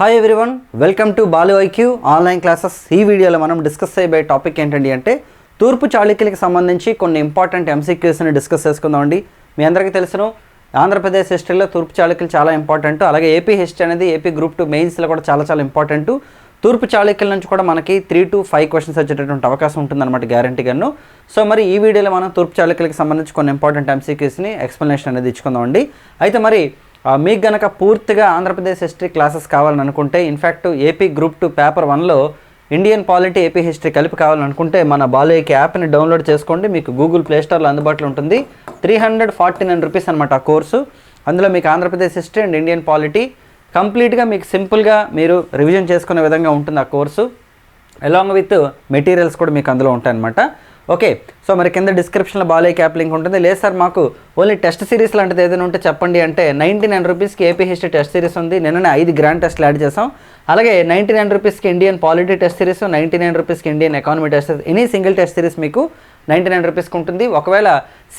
Hi everyone welcome to Balu IQ online classes ఈ వీడియోలో మనం డిస్కస్ చేయబోయే టాపిక్ ఏంటండి అంటే తూర్పు చాళుక్యులకి సంబంధించి కొన్ని ఇంపార్టెంట్ ఎంసీక్యూస్ని డిస్కస్ చేసుకుందామండి మీ అందరికీ తెలుసును ఆంధ్రప్రదేశ్ హిస్టరీలో తూర్పు చాళుక్యులు చాలా ఇంపార్టెంట్ అలాగే ఏపీ హిస్టరీ అనేది ఏపీ గ్రూప్ టూ మెయిన్స్లో కూడా చాలా చాలా ఇంపార్టెంట్ తూర్పు చాళుక్యుల నుంచి కూడా మనకి త్రీ టు ఫైవ్ క్వశ్చన్స్ వచ్చేటటువంటి అవకాశం ఉంటుందన్నమాట గ్యారంటీగాను సో మరి ఈ వీడియోలో మనం తూర్పు చాళుక్యులకి సంబంధించి కొన్ని ఇంపార్టెంట్ ఎంసీక్యూస్ని ఎక్స్ప్లెనేషన్ అనేది ఇచ్చుకుందామండి అయితే మరి మీకు గనక పూర్తిగా ఆంధ్రప్రదేశ్ హిస్టరీ క్లాసెస్ కావాలని అనుకుంటే in fact AP group two paper వన్లో ఇండియన్ పాలిటీ ఏపీ హిస్టరీ కలిపి కావాలనుకుంటే మన బాలయ్యకి యాప్ని డౌన్లోడ్ చేసుకోండి. మీకు గూగుల్ ప్లేస్టోర్లో అందుబాటులో ఉంటుంది. Three hundred forty nine rupees అనమాట ఆ కోర్సు అందులో మీకు Andhra Pradesh history and Indian polity కంప్లీట్గా మీకు సింపుల్గా మీరు రివిజన్ చేసుకునే విధంగా ఉంటుంది ఆ కోర్సు అలాంగ్ విత్ మెటీరియల్స్ కూడా మీకు అందులో ఉంటాయన్నమాట. ఓకే సో మరి కింద డిస్క్రిప్షన్లో బాలయ్య క్యాప్ లింక్ ఉంటుంది. లేదు సార్ మాకు ఓన్లీ టెస్ట్ సిరీస్ లాంటిది ఏదైనా ఉంటే చెప్పండి అంటే నైంటీ నైన్ రూపీస్కి ఏపీ హిస్టరీ టెస్ట్ సిరీస్ ఉంది. నిన్ననే ఐదు గ్రాండ్ టెస్ట్లు యాడ్ చేసాం అలాగే నైంటీ నైన్ రూపీస్కి Indian polity test series ninety nine రూపీస్కి Indian economy test series any single test series మీకు నైంటీ నైన్ రూపీస్కి ఉంటుంది. ఒకవేళ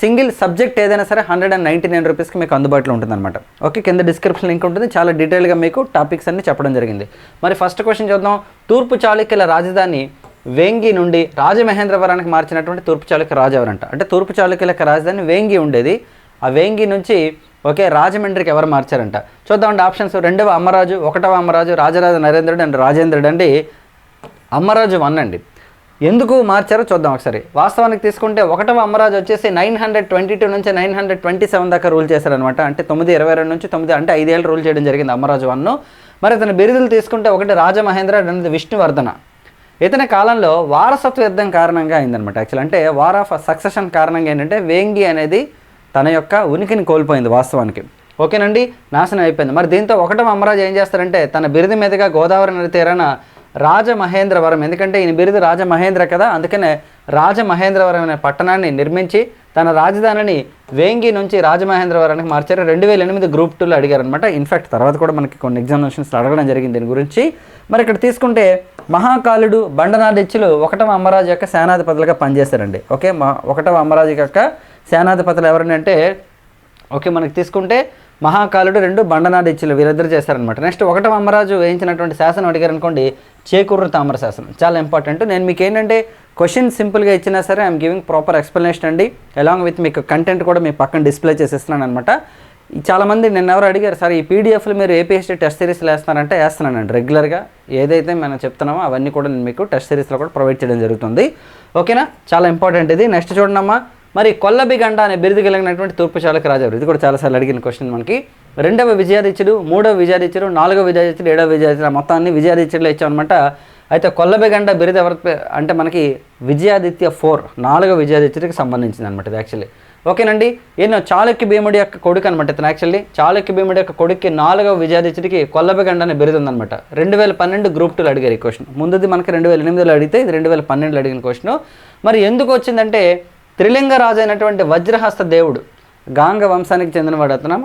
సింగిల్ సబ్జెక్ట్ ఏదైనా సరే హండ్రెడ్ అండ్ నైంటీ నైన్ రూపీస్కి మీకు అందుబాటులో ఉంటుంది అనమాట ఓకే కింద డిస్క్రిప్షన్ లింక్ ఉంటుంది. చాలా డీటెయిల్గా మీకు టాపిక్స్ అన్ని చెప్పడం జరిగింది. మరి ఫస్ట్ క్వశ్చన్ చూద్దాం. తూర్పు చాళుక్యుల రాజధాని వేంగి నుండి రాజమహేంద్రవరానికి మార్చినటువంటి తూర్పు చాళుక్య రాజు ఎవరంట అంటే తూర్పు చాళుక్యుల రాజధాని వేంగి ఉండేది. ఆ వేంగి నుంచి ఓకే రాజమండ్రికి ఎవరు మార్చారంట. చూద్దామండి ఆప్షన్స్. రెండవ అమ్మరాజు ఒకటవ అమ్మరాజు రాజరాజ నరేంద్రుడు అండ్ రాజేంద్రుడు అండి. అమ్మరాజు వన్ అండి. ఎందుకు మార్చారో చూద్దాం ఒకసారి. వాస్తవానికి తీసుకుంటే ఒకటవ అమ్మరాజు వచ్చేసి నైన్ హండ్రెడ్ ట్వంటీ టూ నుంచి నైన్ హండ్రెడ్ ట్వంటీ సెవెన్ దాకా రూల్ చేశారనమాట అంటే తొమ్మిది ఇరవై రెండు నుంచి తొమ్మిది అంటే ఐదేళ్ళు రూల్ చేయడం జరిగింది అమ్మరాజు వన్ మరి అతని బిరుదులు తీసుకుంటే ఒకటి రాజమహేంద్ర రెండోది విష్ణువర్ధన. ఇతని కాలంలో వారసత్వ యుద్ధం కారణంగా అయిందనమాట యాక్చువల్ అంటే వార్ ఆఫ్ సక్సెషన్ కారణంగా ఏంటంటే వేంగి అనేది తన యొక్క ఉనికిని కోల్పోయింది వాస్తవానికి. ఓకేనండి? నాశనం అయిపోయింది. మరి దీంతో ఒకటవ అమరాజు ఏం చేస్తారంటే తన బిరుదు మీదుగా గోదావరి నది తీరాన రాజమహేంద్రవరం ఎందుకంటే ఈయన బిరుదు రాజమహేంద్ర కదా అందుకనే రాజమహేంద్రవరం అనే పట్టణాన్ని నిర్మించి తన రాజధానిని వేంగి నుంచి రాజమహేంద్రవరానికి మార్చారు. రెండు వేల ఎనిమిది గ్రూప్ టూలో అడిగారనమాట ఇన్ఫ్యాక్ట్ తర్వాత కూడా మనకి కొన్ని ఎగ్జామినేషన్స్లో అడగడం జరిగింది దీని గురించి. మరి ఇక్కడ తీసుకుంటే మహాకాలుడు బండనాడిచ్చులు ఒకటవ అమ్మరాజు యొక్క సేనాధిపతులుగా పనిచేశారండి ఓకే మా ఒకటవ అమ్మరాజు యొక్క సేనాధిపతులు ఎవరండి అంటే ఓకే మనకి తీసుకుంటే మహాకాలుడు రెండు బండనాడిచ్చులు వీరిద్దరు చేస్తారనమాట నెక్స్ట్ ఒకటవ అమ్మరాజు వేయించినటువంటి శాసనం అడిగారు అనుకోండి చేకూరు తామర శాసనం. చాలా ఇంపార్టెంట్. నేను మీకు ఏంటంటే క్వశ్చన్ సింపుల్గా ఇచ్చినా సరే ఐఎమ్ గివింగ్ ప్రాపర్ ఎక్స్ప్లెనేషన్ అండి. అలాంగ్ విత్ మీకు కంటెంట్ కూడా మీ పక్కన డిస్ప్లే చేసేస్తున్నాను అనమాట చాలామంది నిన్న ఎవరు అడిగారు సార్ ఈ పీడిఎఫ్లు మీరు ఏపీఎస్టీ టెస్ట్ సిరీస్లో వేస్తున్నారంటే వేస్తున్నానండి. రెగ్యులర్గా ఏదైతే మనం చెప్తున్నామో అవన్నీ కూడా నేను మీకు టెస్ట్ సిరీస్లో కూడా ప్రొవైడ్ చేయడం జరుగుతుంది. ఓకేనా? చాలా ఇంపార్టెంట్ ఇది. నెక్స్ట్ చూడండమ్మా. మరి కొల్లబిగండ అనే బిరుదు కలిగినటువంటి తూర్పు చాలక రాజావారు. ఇది కూడా చాలాసార్లు అడిగిన క్వశ్చన్ మనకి. రెండవ విజయాదిత్యుడు మూడవ విజయాదిత్యుడు నాలుగవ విజయాదిత్యుడు ఏడవ విజయాదిత్యుడు మొత్తాన్ని విజయాదిత్యుడులో ఇచ్చామన్నమాట. అయితే కొల్లబిగండ బిరుదు ఎవరి అంటే మనకి విజయాదిత్య ఫోర్ నాలుగవ విజయాదిత్యుడికి సంబంధించింది అనమాట ఇది యాక్చువల్లీ ఓకేనండి. ఈయన చాళుక్య భీముడి యొక్క కొడుకు అనమాట ఇతను యాక్చువల్లీ చాళుక్య భీముడి యొక్క కొడుక్కి నాలుగవ విజయాదిత్యుడికి కొల్లబిగండ అనే బిరుదు ఉందన్నమాట రెండు వేల పన్నెండు గ్రూప్ టూలో అడిగారు ఈ క్వశ్చన్ ముందుది మనకి రెండు వేల ఎనిమిదిలో అడిగితే ఇది రెండు వేల పన్నెండులో అడిగిన క్వశ్చన్ మరి ఎందుకు వచ్చిందంటే త్రిలింగరాజు అయినటువంటి వజ్రహస్త దేవుడు గాంగ వంశానికి చెందినవాడు అతను.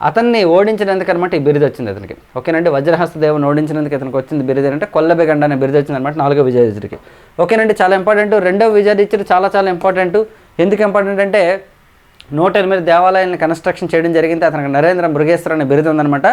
అతన్ని ఓడించినందుకు అనమాట ఈ బిరుదు వచ్చింది అతనికి. ఓకేనండి? వజ్రహస్త దేవుని ఓడించినందుకు అతనికి వచ్చింది బిరుదు అంటే కొల్లబెగండ అనే బిరుదు వచ్చింది అనమాట నాలుగో విజయాదిత్యుడికి ఓకేనండి? చాలా ఇంపార్టెంట్ రెండవ విజయాదిత్యుడు చాలా చాలా ఇంపార్టెంట్ ఎందుకు ఇంపార్టెంట్ అంటే నూట ఎనిమిది దేవాలయాలను కన్స్ట్రక్షన్ చేయడం జరిగింది. అతనికి నరేంద్ర మృగేశ్వర అనే బిరుదు ఉందనమాట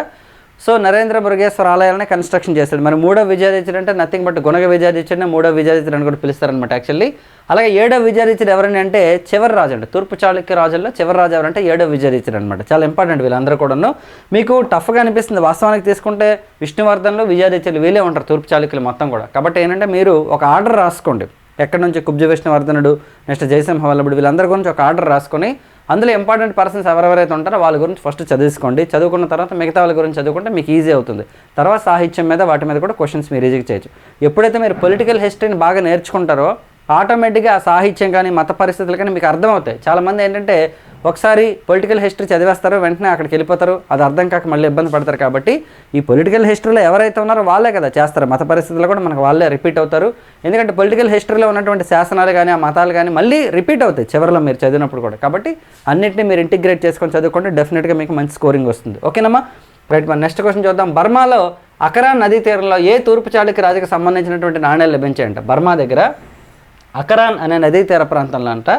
సో నరేంద్ర మృగేశ్వర ఆలయాలని కన్స్ట్రక్షన్ చేస్తాడు మరి మూడో విజయాదిత్యుడు అంటే నథింగ్ బట్ గుణగ విజయాదిత్యుడిని మూడో విజయాదిత్యుడు అని కూడా పిలుస్తారనమాట యాక్చువల్లీ అలాగే ఏడో విజయాదిత్యుడు ఎవరని అంటే చివరి రాజు అండి. తూర్పు చాళుక్య రాజుల్లో చివరి రాజు ఎవరంటే ఏడో విజయాదిత్యుడు అనమాట చాలా ఇంపార్టెంట్ వీళ్ళందరూ కూడాను. మీకు టఫ్గా అనిపిస్తుంది వాస్తవానికి తీసుకుంటే విష్ణువర్ధన్లో విజయాదిత్యులు వీళ్ళే ఉంటారు తూర్పు చాళుక్యులు మొత్తం కూడా. కాబట్టి ఏంటంటే మీరు ఒక ఆర్డర్ రాసుకోండి. ఎక్కడి నుంచి కుబ్జ విష్ణువర్ధనుడు నెక్స్ట్ జయసింహ వల్లభుడు వీళ్ళందరి గురించి ఒక ఆర్డర్ రాసుకొని అందులో ఇంపార్టెంట్ పర్సన్స్ ఎవరెవరైతే ఉంటారో వాళ్ళ గురించి ఫస్ట్ చదువుకోండి చదువుకున్న తర్వాత మిగతా వాళ్ళ గురించి చదువుకుంటే మీకు ఈజీ అవుతుంది. తర్వాత సాహిత్యం మీద వాటి మీద కూడా క్వశ్చన్స్ మీరు ఈజీగా చేయొచ్చు. ఎప్పుడైతే మీరు పొలిటికల్ హిస్టరీని బాగా నేర్చుకుంటారో ఆటోమేటిక్గా ఆ సాహిత్యం కానీ మత పరిస్థితులు కానీ మీకు అర్థమవుతాయి. చాలామంది ఏంటంటే ఒకసారి పొలిటికల్ హిస్టరీ చదివేస్తారు వెంటనే అక్కడికి వెళ్ళిపోతారు. అది అర్థం కాక మళ్ళీ ఇబ్బంది పడతారు కాబట్టి ఈ పొలిటికల్ హిస్టరీలో ఎవరైతే ఉన్నారో వాళ్ళే కదా చేస్తారు. మత పరిస్థితులు కూడా మనకు వాళ్ళే రిపీట్ అవుతారు. ఎందుకంటే పొలిటికల్ హిస్టరీలో ఉన్నటువంటి శాసనాలు కానీ ఆ మతాలు కానీ మళ్ళీ రిపీట్ అవుతాయి చివరిలో మీరు చదివినప్పుడు కూడా. కాబట్టి అన్నింటినీ మీరు ఇంటిగ్రేట్ చేసుకొని చదువుకుంటే డెఫినెట్గా మీకు మంచి స్కోరింగ్ వస్తుంది. ఓకేనమ్మా? రైట్ మన నెక్స్ట్ క్వశ్చన్ చూద్దాం. బర్మాలో అకరా నదీ తీరంలో ఏ తూర్పు చాళుక్య రాజుకి సంబంధించినటువంటి నాణ్యాలు లభించాయంట? బర్మా దగ్గర అకరాన్ అనే నదీ తీర ప్రాంతంలో అంట.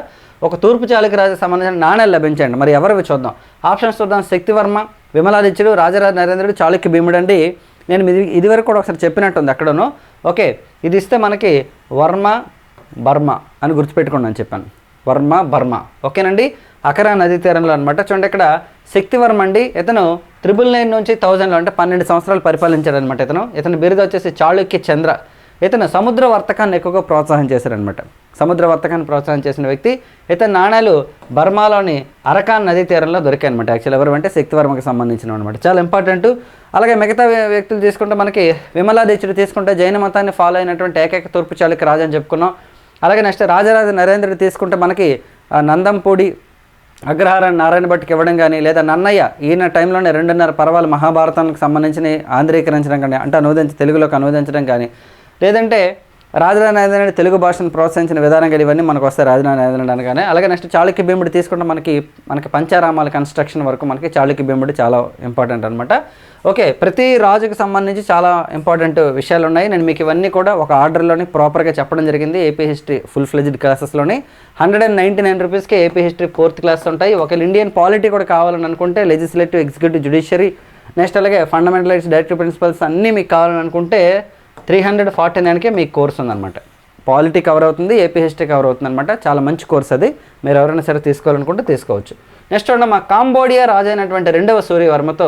ఒక తూర్పు చాళుక్య రాజు సంబంధించిన నాణ్యాలు లభించండి. మరి ఎవరివి చూద్దాం? ఆప్షన్స్ చూద్దాం. శక్తివర్మ విమలాదిత్యుడు రాజరాజ నరేంద్రుడు చాళుక్య భీముడు అండి. నేను ఇది ఇదివరకు కూడా ఒకసారి చెప్పినట్టుంది అక్కడను ఓకే ఇది ఇస్తే మనకి వర్మ బర్మ అని గుర్తుపెట్టుకోండి అని చెప్పాను. వర్మ బర్మ. ఓకేనండి? అకరా నదీ తీరంలో అనమాట చూడండి ఇక్కడ శక్తివర్మ అండి. ఇతను త్రిబుల్ నైన్ నుంచి థౌజండ్లో అంటే పన్నెండు సంవత్సరాలు పరిపాలించాడు అనమాట ఇతను. ఇతని బిరుదు వచ్చేసి చాళుక్య చంద్ర. ఇతను సముద్ర వర్తకాన్ని ఎక్కువగా ప్రోత్సాహం చేశారనమాట సముద్ర వర్తకాన్ని ప్రోత్సాహం చేసిన వ్యక్తి ఇతని నాణాలు బర్మాలోని అరకాన్ నదీ తీరంలో దొరికాయి అనమాట యాక్చువల్ ఎవరు అంటే శక్తివర్మకి సంబంధించిన అనమాట చాలా ఇంపార్టెంట్ అలాగే మిగతా వ్యక్తులు తీసుకుంటే మనకి విమలాదీక్షుడు తీసుకుంటే జైన మతాన్ని ఫాలో అయినటువంటి ఏకైక తూర్పు చాళుక్య రాజు అని చెప్పుకున్నాం. అలాగే నెక్స్ట్ రాజరాజ నరేంద్రుడు తీసుకుంటే మనకి నందంపూడి అగ్రహారాన్ని నారాయణ భట్టుకి ఇవ్వడం కానీ లేదా నన్నయ్య ఈయన టైంలోనే రెండున్నర పర్వాలు మహాభారతానికి సంబంధించిన ఆంధ్రీకరించడం కానీ అంటే అనువదించి తెలుగులోకి అనువదించడం కానీ లేదంటే రాజధాని తెలుగు భాషను ప్రోత్సహించిన విధానం ఇవన్నీ మనకు వస్తాయి రాజధాని అనగానే. అలాగే నెక్స్ట్ చాళుక్య భీముడు తీసుకుంటే మనకి మనకి పంచారామాల కన్స్ట్రక్షన్ వరకు మనకి చాళుక్య భీముడు చాలా ఇంపార్టెంట్ అనమాట ఓకే ప్రతి రాజుకి సంబంధించి చాలా ఇంపార్టెంట్ విషయాలు ఉన్నాయి నేను మీకు ఇవన్నీ కూడా ఒక ఆర్డర్లోని ప్రాపర్గా చెప్పడం జరిగింది. ఏపీ హిస్టరీ ఫుల్ ఫ్లెజ్డ్ క్లాసెస్లోని హండ్రెడ్ అండ్ నైంటీ నైన్ రూపీస్కి ఏపీ హిస్టరీ ఫోర్త్ క్లాస్ ఉంటాయి. ఒకవేళ ఇండియన్ పాలిటీ కూడా కావాలని అనుకుంటే లెజిస్లేటివ్ ఎగ్జిక్యూటివ్ జుడిషియరీ నెక్స్ట్ అలాగే ఫండమెంటల్ డైరెక్టివ్ ప్రిన్సిపల్స్ అన్నీ మీకు కావాలని అనుకుంటే త్రీ హండ్రెడ్ ఫార్టీ నైన్కే మీకు కోర్స్ ఉందన్నమాట. పాలిటీ కవర్ అవుతుంది ఏపీ హిస్టరీ కవర్ అవుతుంది అనమాట చాలా మంచి కోర్స్ అది. మీరు ఎవరైనా సరే తీసుకోవాలనుకుంటే తీసుకోవచ్చు. నెక్స్ట్ ఉన్న మా కాంబోడియా రాజు అయినటువంటి రెండవ సూర్యవర్మతో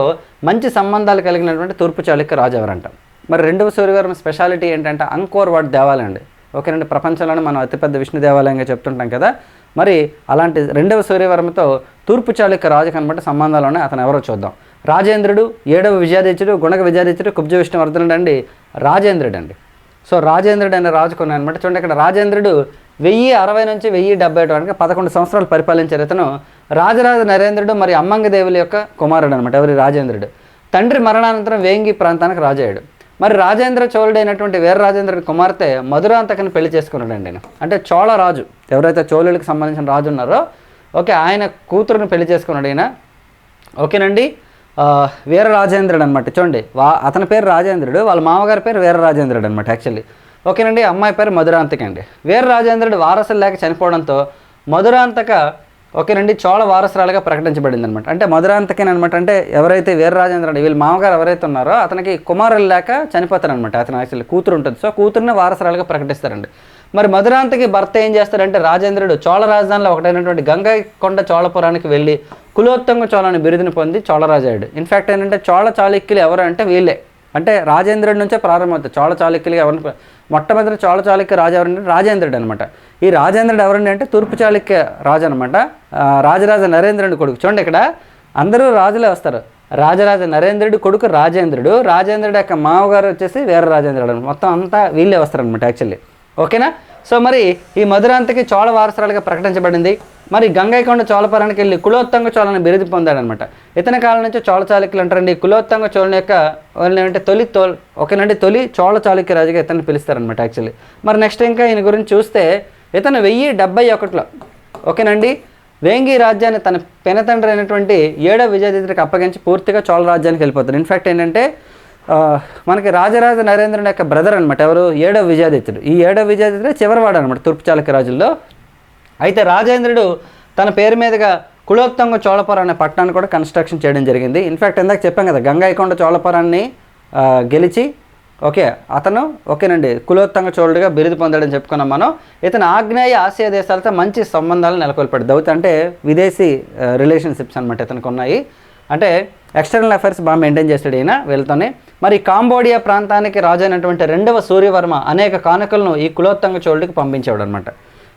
మంచి సంబంధాలు కలిగినటువంటి తూర్పు చాళుక్య రాజు ఎవరంట? మరి రెండవ సూర్యవర్మ స్పెషాలిటీ ఏంటంటే? అంకోర్ వాట్ దేవాలయం అండి. ఓకేనండి ప్రపంచంలోనే మనం అతిపెద్ద విష్ణు దేవాలయంగా చెప్తుంటాం కదా. మరి అలాంటి రెండవ సూర్యవర్మతో తూర్పు చాళుక్య రాజుకు అనమాట సంబంధాలు ఉన్నాయి. అతను ఎవరో చూద్దాం. రాజేంద్రుడు ఏడవ విజయాదిత్యుడు గుణక విజయాదిత్యుడు కుబ్జ విష్ణువర్ధనుడు అండి రాజేంద్రుడు అండి సో రాజేంద్రుడు అనే రాజుకున్నాను అనమాట. చూడండి ఇక్కడ రాజేంద్రుడు వెయ్యి అరవై నుంచి వెయ్యి డెబ్బై వరకు పదకొండు సంవత్సరాలు పరిపాలించారు. ఇతను రాజరాజ నరేంద్రుడు మరి అమ్మంగదేవుల యొక్క కుమారుడు అనమాట ఎవరి రాజేంద్రుడు. తండ్రి మరణానంతరం వేంగి ప్రాంతానికి రాజయ్యాడు. మరి రాజేంద్ర చోళుడైనటువంటి వేర రాజేంద్రుడి కుమార్తె మధురాంతకని పెళ్ళి చేసుకున్నాడండి అండి అంటే చోళ రాజు ఎవరైతే చోళులకు సంబంధించిన రాజు ఉన్నారో ఓకే ఆయన కూతురుని పెళ్ళి చేసుకున్నాడు ఈయన. ఓకేనండి? వీర రాజేంద్రుడు అనమాట చూడండి వా అతని పేరు రాజేంద్రుడు వాళ్ళ మామగారి పేరు వీర రాజేంద్రుడు అనమాట యాక్చువల్లీ ఓకేనండి అమ్మాయి పేరు మధురాంతక అండి. వీర రాజేంద్రుడు వారసులు లేక చనిపోవడంతో మధురాంతక ఓకేనండి చోళ వారసురాలుగా ప్రకటించబడింది అనమాట అంటే మధురాంతకేన అనమాట అంటే ఎవరైతే వీర రాజేంద్రుడు వీళ్ళ మామగారు ఎవరైతే ఉన్నారో అతనికి కుమారులు లేక చనిపోతారనమాట అతను యాక్చువల్లీ కూతురు ఉంటుంది. సో కూతురుని వారసురాలుగా ప్రకటిస్తారండి. మరి మధురాంతకి భర్త ఏం చేస్తాడంటే రాజేంద్రుడు చోళ రాజధానిలో ఒకటైనటువంటి గంగైకొండ చోళపురానికి వెళ్ళి కులోత్తంగ చోళ అనే బిరుదుని పొంది చోళరాజాయుడు ఇన్ఫ్యాక్ట్ ఏంటంటే చోళ చాళుక్యులు ఎవరు అంటే వీళ్ళే. అంటే రాజేంద్రుడి నుంచే ప్రారంభమవుతాయి చోళ చాళుక్యులు ఎవరిని మొట్టమొదటి చోళ చాళుక్య రాజు ఎవరంటే రాజేంద్రుడు అనమాట ఈ రాజేంద్రుడు ఎవరండి అంటే తూర్పు చాళుక్య రాజు అనమాట రాజరాజ నరేంద్రుడి కొడుకు. చూడండి ఇక్కడ అందరూ రాజులే వస్తారు. రాజరాజ నరేంద్రుడి కొడుకు రాజేంద్రుడు. రాజేంద్రుడి యొక్క మామగారు వచ్చేసి వీర రాజేంద్రుడు మొత్తం అంతా వీళ్ళే వస్తారనమాట యాక్చువల్లీ ఓకేనా? సో మరి ఈ మధురాంతకి చోళ వారసురాలుగా ప్రకటించబడింది. మరి గంగైకొండ చోళపురానికి వెళ్ళి కులోత్తంగ చోళని బిరుదు పొందాడనమాట. ఇతని కాలం నుంచి చోళ చాళుక్యులు అంటారండి. కులోత్తంగ చోళని యొక్క ఏంటంటే తొలి తోల్ ఓకేనండి తొలి చోళ చాళుక్య రాజుగా ఇతన్ని పిలుస్తారనమాట యాక్చువల్లీ మరి నెక్స్ట్ ఇంకా ఈయన గురించి చూస్తే ఇతను వెయ్యి డెబ్బై ఒకటిలో ఓకేనండి వేంగి రాజ్యాన్ని తన పెనతండ్రి అయినటువంటి ఏడో విజయదిత్రికి అప్పగించి పూర్తిగా చోళ రాజ్యానికి వెళ్ళిపోతారు ఇన్ఫ్యాక్ట్ ఏంటంటే మనకి రాజరాజ నరేంద్రుని యొక్క బ్రదర్ అనమాట ఎవరు? ఏడవ విజయాదిత్యుడు. ఈ ఏడవ విజయాదిత్యుడే చివరివాడు అనమాట తూర్పు రాజుల్లో. అయితే రాజేంద్రుడు తన పేరు మీదుగా కులోత్తంగ చోళపురం అనే పట్టణాన్ని కూడా కన్స్ట్రక్షన్ చేయడం జరిగింది. ఇన్ఫ్యాక్ట్ ఇందాక చెప్పాం కదా గంగైకొండ చోళపురాన్ని గెలిచి ఓకే అతను ఓకేనండి కులోత్తంగ చోళుడిగా బిరుదు పొందాడని చెప్పుకున్నాం మనం. ఇతను ఆగ్నేయ ఆసియా దేశాలతో మంచి సంబంధాలు నెలకొల్పాడు. దౌత్ అంటే విదేశీ రిలేషన్షిప్స్ అనమాట ఇతనికి ఉన్నాయి. అంటే ఎక్స్టర్నల్ అఫైర్స్ బాగా మెయింటైన్ చేస్తాడు ఈయన వీళ్ళతోనే. మరి కాంబోడియా ప్రాంతానికి రాజు అయినటువంటి రెండవ సూర్యవర్మ అనేక కానుకలను ఈ కులోత్తంగ చోళుడికి పంపించాడు అనమాట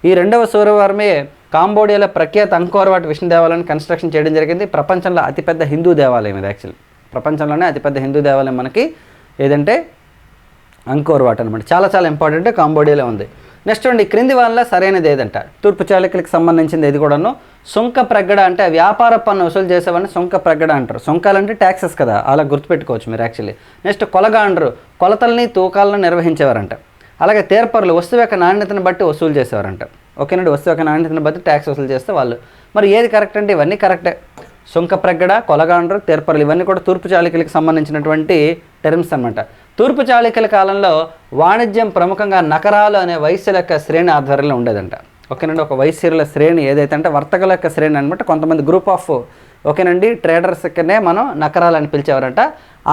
ఈ రెండవ సూర్యవర్మే కాంబోడియాలో ప్రఖ్యాత అంకోర్వాట్ విష్ణు దేవాలయాన్ని కన్స్ట్రక్షన్ చేయడం జరిగింది. ప్రపంచంలో అతిపెద్ద హిందూ దేవాలయం ఇది యాక్చువల్లీ ప్రపంచంలోనే అతిపెద్ద హిందూ దేవాలయం మనకి ఏదంటే అంకోర్వాట్ అనమాట చాలా చాలా ఇంపార్టెంట్ కాంబోడియాలో ఉంది. నెక్స్ట్ అండి క్రింది వాళ్ళ సరైనది ఏదంట? తూర్పు చాళుక్యులకు సంబంధించింది ఇది కూడాను? సుంక ప్రగడ అంటే వ్యాపార పన్ను వసూలు చేసేవాడిని సుంక ప్రగడ అంటారు. సుంకాలు అంటే ట్యాక్సెస్ కదా అలా గుర్తుపెట్టుకోవచ్చు మీరు యాక్చువల్లీ నెక్స్ట్ కొలగా అంటారు. కొలతల్ని తూకాలను నిర్వహించేవారంట. అలాగే తీర్పరులు వస్తువు యొక్క నాణ్యతను బట్టి వసూలు చేసేవారంట. ఓకేనండి వస్తువు యొక్క నాణ్యతను బట్టి ట్యాక్స్ వసూలు చేస్తే వాళ్ళు. మరి ఏది కరెక్ట్ అంటే ఇవన్నీ కరెక్టే సుంక ప్రగడ కొలగాండ్రు తీర్పరులు ఇవన్నీ కూడా తూర్పు చాళుక్యులకు సంబంధించినటువంటి టెర్మ్స్ అనమాట తూర్పు చాళుక్యుల కాలంలో వాణిజ్యం ప్రముఖంగా నకరాలు అనే వైశ్యుల యొక్క శ్రేణి ఆధ్వర్యంలో ఉండేదంట. ఓకేనండి ఒక వైశ్యుల శ్రేణి ఏదైతే అంటే వర్తకుల యొక్క శ్రేణి అనమాట కొంతమంది గ్రూప్ ఆఫ్ ఓకేనండి ట్రేడర్స్ కిందే మనం నకరాలు అని పిలిచేవారంట.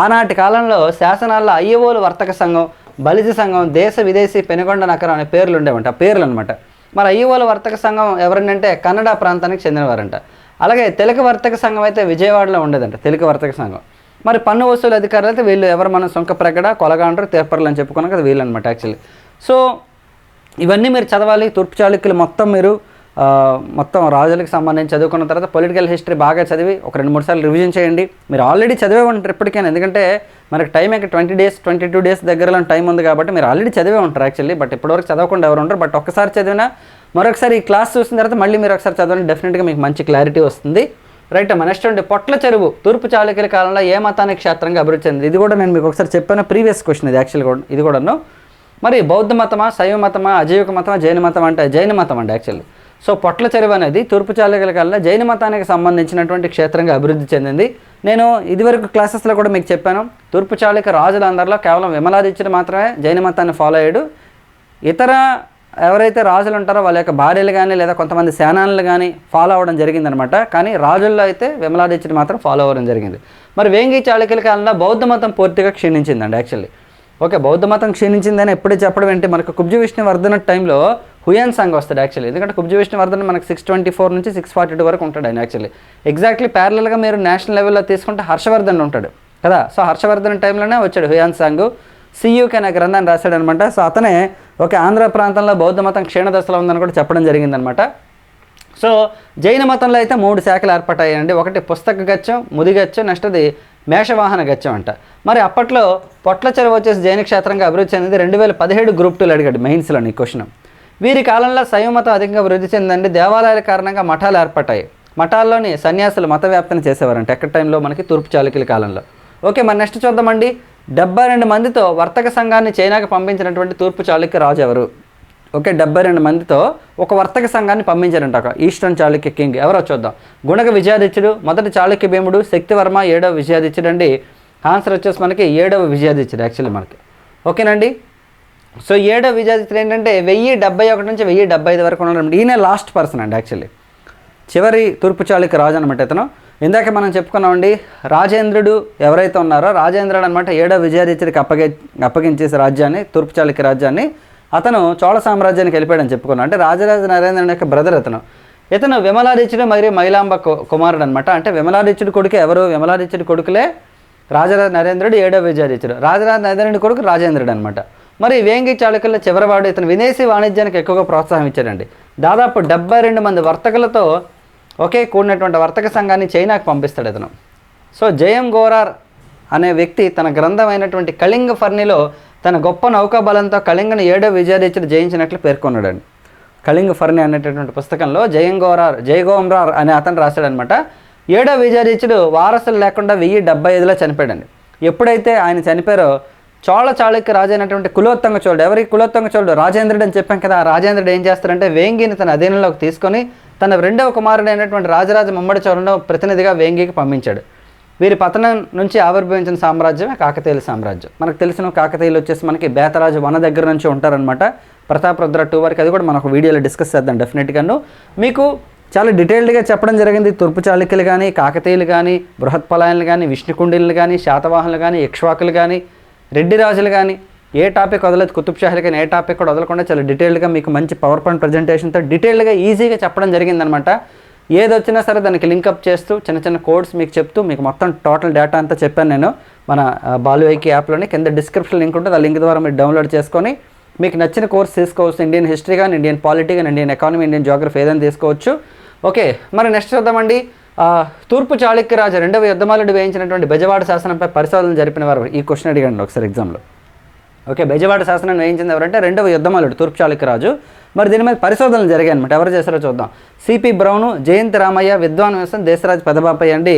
ఆనాటి కాలంలో శాసనాల్లో అయ్యవోలు వర్తక సంఘం బలిజ సంఘం దేశ విదేశీ పెనుగొండ నకరం అనే పేర్లు ఉండేవంట పేర్లు అనమాట మరి అయ్యవోలు వర్తక సంఘం ఎవరంటే కన్నడ ప్రాంతానికి చెందినవారంట. అలాగే తెలుగు వర్తక సంఘం అయితే విజయవాడలో ఉండేదంట తెలుగు వర్తక సంఘం. మరి పన్ను వసూలు అధికారులు అయితే వీళ్ళు ఎవరు మనం సొంక ప్రగడ కొలగాండ్రు తేపర్లు అని చెప్పుకున్నాక అది వీళ్ళు అనమాట యాక్చువల్లీ సో ఇవన్నీ మీరు చదవాలి తూర్పు చాళుక్యులు మొత్తం మీరు మొత్తం రాజులకు సంబంధించి చదువుకున్న తర్వాత పొలిటికల్ హిస్టరీ బాగా చదివి ఒక రెండు మూడు సార్లు రివిజన్ చేయండి. మీరు ఆల్రెడీ చదివే ఉంటారు ఇప్పటికైనా ఎందుకంటే మనకి టైం ఇంకా twenty days twenty two days దగ్గరలో టైం ఉంది కాబట్టి మీరు ఆల్రెడీ చదివే ఉంటారు యాక్చువల్లీ బట్ ఇప్పటివరకు చదవకుండా ఎవరు ఉంటారు బట్ ఒక్కసారి చదివినా మరొకసారి ఈ క్లాస్ చూసిన తర్వాత మళ్ళీ మీరు ఒకసారి చదవండి. డెఫినెట్గా మీకు మంచి క్లారిటీ వస్తుంది. రైట్ అమ్మ నెక్స్ట్ అంటే పొట్ల చెరువు. తూర్పు చాళుక్యుల కాలంలో ఏ మతానికి క్షేత్రంగా అభివృద్ధి చెందింది? ఇది కూడా నేను మీకు ఒకసారి చెప్పాను ప్రీవియస్ క్వశ్చన్ ఇది యాక్చువల్గా కూడా ఇది కూడాను. మరి బౌద్ధ మతమా శైవ మతమా అజీవిక మతమా జైన మతం అంటే జైన మతం అండి యాక్చువల్లీ సో పొట్ల చెరువు అనేది తూర్పు చాళుక్యుల కాలంలో జైన మతానికి సంబంధించినటువంటి క్షేత్రంగా అభివృద్ధి చెందింది. నేను ఇదివరకు క్లాసెస్లో కూడా మీకు చెప్పాను తూర్పు చాళుక్య రాజులందరిలో కేవలం విమలాదిత్యుడు మాత్రమే జైన మతాన్ని ఫాలో అయ్యాడు. ఇతర ఎవరైతే రాజులు ఉంటారో వాళ్ళ యొక్క భార్యలు కానీ లేదా కొంతమంది సేనానులు కానీ ఫాలో అవ్వడం జరిగిందనమాట కానీ రాజుల్లో అయితే విమలాదిత్యుడు మాత్రం ఫాలో అవ్వడం జరిగింది. మరి వేంగి చాళుక్యుల కాలంలో బౌద్ధ మతం పూర్తిగా క్షీణించిందండి యాక్చువల్లీ ఓకే బౌద్ధ మతం క్షీణించిందని ఎప్పుడే చెప్పడం ఏంటి? మనకు కుబ్జ విష్ణువర్ధన టైంలో హుయాన్ సంగ్ వస్తాడు యాక్చువల్లీ ఎందుకంటే కుబ్జ విష్ణువర్ధన్ మనకు సిక్స్ ట్వంటీ ఫోర్ నుంచి సిక్స్ ఫార్టీ టూ వరకు ఉంటాడు ఆయన యాక్చువల్లీ ఎగ్జాక్ట్లీ ప్యారలల్గా మీరు నేషనల్ లెవెల్లో తీసుకుంటే హర్షవర్ధన్ ఉంటాడు. కదా? సో హర్షవర్ధన్ టైంలోనే వచ్చాడు హుయాన్ సాంగ్. సియూకి అనే గ్రంథాన్ని రాశాడు అనమాట సో అతనే ఒక ఆంధ్ర ప్రాంతంలో బౌద్ధ మతం క్షీణ దశలో ఉందని కూడా చెప్పడం జరిగిందనమాట సో జైన మతంలో అయితే మూడు శాఖలు ఏర్పడ్డాయండి. ఒకటి పుస్తక గచ్చం ముది గచ్చం నెక్స్ట్ అది మేషవాహన గచ్చం అంట. మరి అప్పట్లో పొట్ల చెరువు వచ్చేసి జైన క్షేత్రంగా అభివృద్ధి చెందింది. రెండు వేల పదిహేడు గ్రూప్ టూలు అడిగాడు మెయిన్స్లో ఈ క్వశ్చన్. వీరి కాలంలో శైవ మతం అధికంగా వృద్ధి చెందండి దేవాలయాల కారణంగా మఠాలు ఏర్పడ్డాయి. మఠాల్లోని సన్యాసులు మత వ్యాప్తిని చేసేవారంట. ఎక్కడ టైంలో? మనకి తూర్పు చాళుక్యుల కాలంలో. ఓకే మరి నెక్స్ట్ చూద్దామండి. డెబ్బై రెండు మందితో వర్తక సంఘాన్ని చైనాకి పంపించినటువంటి తూర్పు చాళుక్య రాజు ఎవరు? ఓకే డెబ్బై రెండు మందితో ఒక వర్తక సంఘాన్ని పంపించారంట ఒక ఈస్టర్న్ చాళుక్య కింగ్ ఎవరో చూద్దాం. గుణక విజయాదిత్యుడు మొదటి చాళుక్య భీముడు శక్తివర్మ ఏడవ విజయాదిత్యుడు అండి. ఆన్సర్ వచ్చేసి మనకి ఏడవ విజయాదిత్యుడు యాక్చువల్లీ మనకి. ఓకేనండి? సో ఏడవ విజయాదిత్యుడు ఏంటంటే వెయ్యి డెబ్బై ఒకటి నుంచి వెయ్యి డెబ్బై ఐదు వరకు ఉన్నాడు ఈయన లాస్ట్ పర్సన్ అండి యాక్చువల్లీ చివరి తూర్పు చాళుక్య రాజు అనమాట ఇతను. ఇందాక మనం చెప్పుకున్నామండి రాజేంద్రుడు ఎవరైతే ఉన్నారో రాజేంద్రుడు అనమాట ఏడో విజయాదిత్యుడికి అప్పగి అప్పగించేసి రాజ్యాన్ని తూర్పు చాళుక్య రాజ్యాన్ని అతను చోళ సామ్రాజ్యానికి వెళ్ళిపోయాడని చెప్పుకున్నాం. అంటే రాజరాజ నరేంద్రుని యొక్క బ్రదర్ అతను. ఇతను విమలాదిత్యుడు మరియు మైలాంబ కుమారుడు అనమాట అంటే విమలాదిత్యుడు కొడుకు ఎవరు? విమలాదిత్యుడి కొడుకులే రాజరాజ నరేంద్రుడు ఏడో విజయాదిత్యుడు. రాజరాజ నరేంద్రుడి కొడుకు రాజేంద్రుడు అనమాట మరి వేంగి చాళుకుల చివరివాడు ఇతను విదేశీ వాణిజ్యానికి ఎక్కువగా ప్రోత్సాహం ఇచ్చాడండి. దాదాపు డెబ్బై రెండు మంది వర్తకులతో ఒకే కూడినటువంటి వర్తక సంఘాన్ని చైనాకు పంపిస్తాడు ఇతను. సో జయం గోరార్ అనే వ్యక్తి తన గ్రంథం అయినటువంటి కళింగ ఫర్నిలో తన గొప్ప నౌకాబలంతో కళింగను ఏడో విజయాదిత్యుడు జయించినట్లు పేర్కొన్నాడండి. కళింగ ఫర్ని అనేటటువంటి పుస్తకంలో జయం గోరార్ జయగోమరార్ అనే అతను రాశాడనమాట ఏడో విజయాదిత్యుడు వారసులు లేకుండా వెయ్యి డెబ్బై ఐదులో చనిపోయాడండి. ఎప్పుడైతే ఆయన చనిపోయారో చోళ చాళుక్య రాజైనటువంటి కులోత్తంగ చోళుడు ఎవరికి కులోత్తంగ చోళుడు రాజేంద్రుడు అని చెప్పాం కదా రాజేంద్రుడు ఏం చేస్తారంటే వేంగిని తన అధీనంలోకి తీసుకొని తన రెండవ కుమారుడైనటువంటి రాజరాజ ముమ్మడి చోళను ప్రతినిధిగా వేంగికి పంపించాడు. వీరి పతనం నుంచి ఆవిర్భవించిన సామ్రాజ్యమే కాకతీయుల సామ్రాజ్యం. మనకు తెలిసిన కాకతీయులు వచ్చేసి మనకి బేతరాజు వన దగ్గర నుంచి ఉంటారనమాట ప్రతాపరుద్ర టూ వరకు అది కూడా మనం ఒక వీడియోలో డిస్కస్ చేద్దాం డెఫినెట్గాను మీకు చాలా డీటెయిల్డ్గా చెప్పడం జరిగింది. తూర్పు చాళుక్యులు కానీ కాకతీయులు కానీ బృహత్పలాయనలు కానీ విష్ణుకుండీలు కానీ శాతవాహనులు కానీ ఇక్ష్వాకులు కానీ రెడ్డి రాజులు కానీ ఏ టాపిక్ వదలదు? కుతుబ్ షాహీలు ఏ టాపిక్ కూడా వదలకుండా చాలా డీటెయిల్డ్గా మీకు మంచి పవర్ పాయింట్ ప్రజెంటేషన్తో డీటెయిల్డ్గా ఈజీగా చెప్పడం జరిగిందనమాట ఏది వచ్చినా సరే దానికి లింకప్ చేస్తూ చిన్న చిన్న కోడ్స్ మీకు చెప్తూ మీకు మొత్తం టోటల్ డేటా అంతా చెప్పాను నేను. మన బాలువైకి యాప్లోని కింద డిస్క్రిప్షన్ లింక్ ఉంటుంది. ఆ లింక్ ద్వారా మీరు డౌన్లోడ్ చేసుకొని మీకు నచ్చిన కోర్స్ తీసుకోవచ్చు. ఇండియన్ హిస్టరీ కానీ ఇండియన్ పాలిటీ కానీ ఇండియన్ ఎకానమీ ఇండియన్ జోగ్రఫీ ఏదైనా తీసుకోవచ్చు. ఓకే మరి నెక్స్ట్ చూద్దామండి. తూర్పు చాళుక్య రాజు రెండవ యుద్ధమాలుడు వేయించినటువంటి బెజవాడ శాసనంపై పరిశోధన జరిపిన వారు ఈ క్వశ్చన్ అడిగండి ఒకసారి ఎగ్జామ్లో. ఓకే బెజవాడ శాసనం వేయించింది ఎవరంటే రెండవ యుద్ధమాలుడు తూర్పు చాళుక్యరాజు మరి దీని మీద పరిశోధనలు జరిగాయి అనమాట ఎవరు చేశారో చూద్దాం. సిపి బ్రౌను జయంతి రామయ్య విద్వాన్ వ్యవస్థ దేశరాజ్ పెదబాపయ్య అండి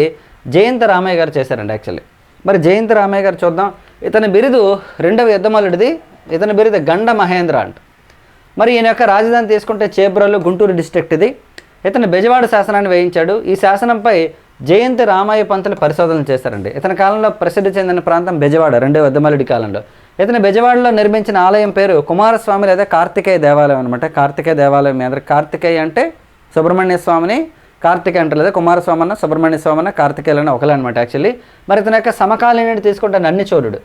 జయంత్ రామయ్య గారు చేశారండి యాక్చువల్లీ మరి జయంతి రామయ్య గారు చూద్దాం. ఇతని బిరుదు రెండవ యుద్ధమాలుడిది ఇతని బిరుదు గండ మహేంద్ర అంట. మరి ఈయన యొక్క రాజధాని తీసుకుంటే చేబ్రోలు గుంటూరు డిస్ట్రిక్ట్ ఇది. ఇతను బెజవాడ శాసనాన్ని వేయించాడు. ఈ శాసనంపై జయంతి రామయ్య పంతులు పరిశోధనలు చేశారండి. ఇతని కాలంలో ప్రసిద్ధి చెందిన ప్రాంతం బెజవాడ రెండవ యుద్ధమలుడి కాలంలో. ఇతను బెజవాడలో నిర్మించిన ఆలయం పేరు కుమారస్వామి లేదా కార్తికేయ దేవాలయం అనమాట కార్తికేయ దేవాలయం మీద కార్తికేయ అంటే సుబ్రహ్మణ్య స్వామిని కార్తికేయ అంటారు లేదా కుమారస్వామి అన్న సుబ్రహ్మణ్య స్వామి అన్న కార్తికేయులన్న ఒకలే అనమాట యాక్చువల్లీ మరి ఇతని యొక్క సమకాలీనుడు తీసుకుంటే నన్నిచోరుడు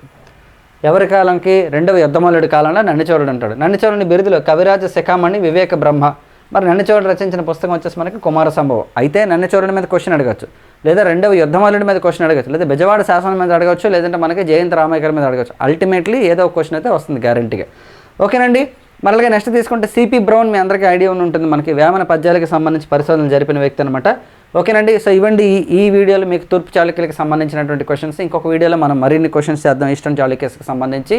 ఎవరి కాలంకి? రెండవ యుద్ధమల్లుడి కాలంలో నన్నిచోరుడు అంటాడు. నన్నిచోరుని బిరుదులో కవిరాజ శిఖామణి వివేక బ్రహ్మ. మరి నన్నిచోరుడు రచించిన పుస్తకం వచ్చేసి మనకి కుమార సంభవం అయితే నన్నిచోరుడి మీద క్వశ్చన్ అడగచ్చు. లేదా రెండవ యుద్ధమల్లుడి మీద క్వశ్చన్ అడగచ్చు. లేదా బెజవాడ శాసనం మీద అడగచ్చు లేదంటే మనకి జయంత్ రామయ్య గారి మీద అడగచ్చు. అల్టిమేట్లీ ఏదో ఒక క్వశ్చన్ అయితే వస్తుంది గ్యారంటీగా ఓకేనండి? మరలాగా నెక్స్ట్ తీసుకుంటే సిపి బ్రౌన్ మీ అందరికీ ఐడియా ఉంటుంది. మనకి వేమన పద్యాలకు సంబంధించి పరిశోధనలు జరిపిన వ్యక్తి అనమాట ఓకేనండి? సో ఇవ్వండి ఈ ఈ వీడియోలో మీకు తూర్పు చాళుక్యులకి సంబంధించినటువంటి క్వశ్చన్స్ ఇంకొక వీడియోలో మనం మరిన్ని క్వశ్చన్స్ చేద్దాం. ఈస్టర్న్ చాళుక్యస్కి సంబంధించి.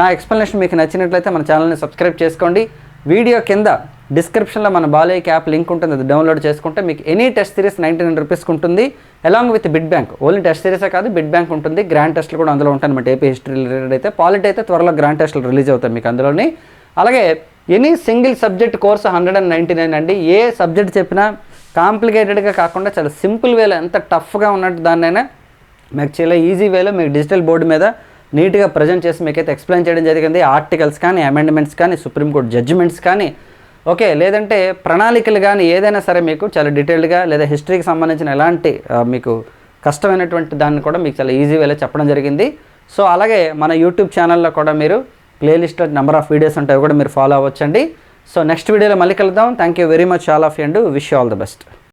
నా ఎక్స్ప్లెనేషన్ మీకు నచ్చినట్లయితే మన ఛానల్ని సబ్స్క్రైబ్ చేసుకోండి. వీడియో కింద డిస్క్రిప్షన్లో మన బాలయ్య క్యాప్ లింక్ ఉంటుంది అది డౌన్లోడ్ చేసుకుంటే మీకు any test series ninety nine రూపీస్కి ఉంటుంది. Along with bit bank only test సిరీసే కాదు బిడ్ బ్యాంక్ ఉంటుంది. గ్రాండ్ టెస్ట్లు కూడా అందులో ఉంటాయి అనమాట ఏపీ హిస్టరీ రిలేటెడ్ అయితే. పాలిటీ అయితే త్వరలో గ్రాండ్ టెస్ట్లు రిలీజ్ అవుతాయి మీకు అందులోని. అలాగే any single subject course hundred and ninety nine అండి. ఏ సబ్జెక్ట్ చెప్పినా కాంప్లికేటెడ్గా కాకుండా చాలా సింపుల్ వేలో ఎంత టఫ్గా ఉన్నట్టు దాన్నైనా మీకు చాలా ఈజీ వేలో మీకు డిజిటల్ బోర్డు మీద నీట్గా ప్రజెంట్ చేసి మీకైతే ఎక్స్ప్లెయిన్ చేయడం జరిగింది. ఆర్టికల్స్ కానీ అమెండ్మెంట్స్ కానీ సుప్రీంకోర్టు జడ్జిమెంట్స్ కానీ ఓకే లేదంటే ప్రణాళికలు కానీ ఏదైనా సరే మీకు చాలా డీటెయిల్డ్గా లేదా హిస్టరీకి సంబంధించిన ఎలాంటి మీకు కష్టమైనటువంటి దాన్ని కూడా మీకు చాలా ఈజీ వేలో చెప్పడం జరిగింది. సో అలాగే మన యూట్యూబ్ ఛానల్లో కూడా మీరు ప్లేలిస్ట్లో నెంబర్ ఆఫ్ వీడియోస్ ఉంటాయి కూడా మీరు ఫాలో అవ్వచ్చండి. సో నెక్స్ట్ వీడియోలో మళ్ళీ కలుద్దాం. Thank you very much all of you and wish all the best.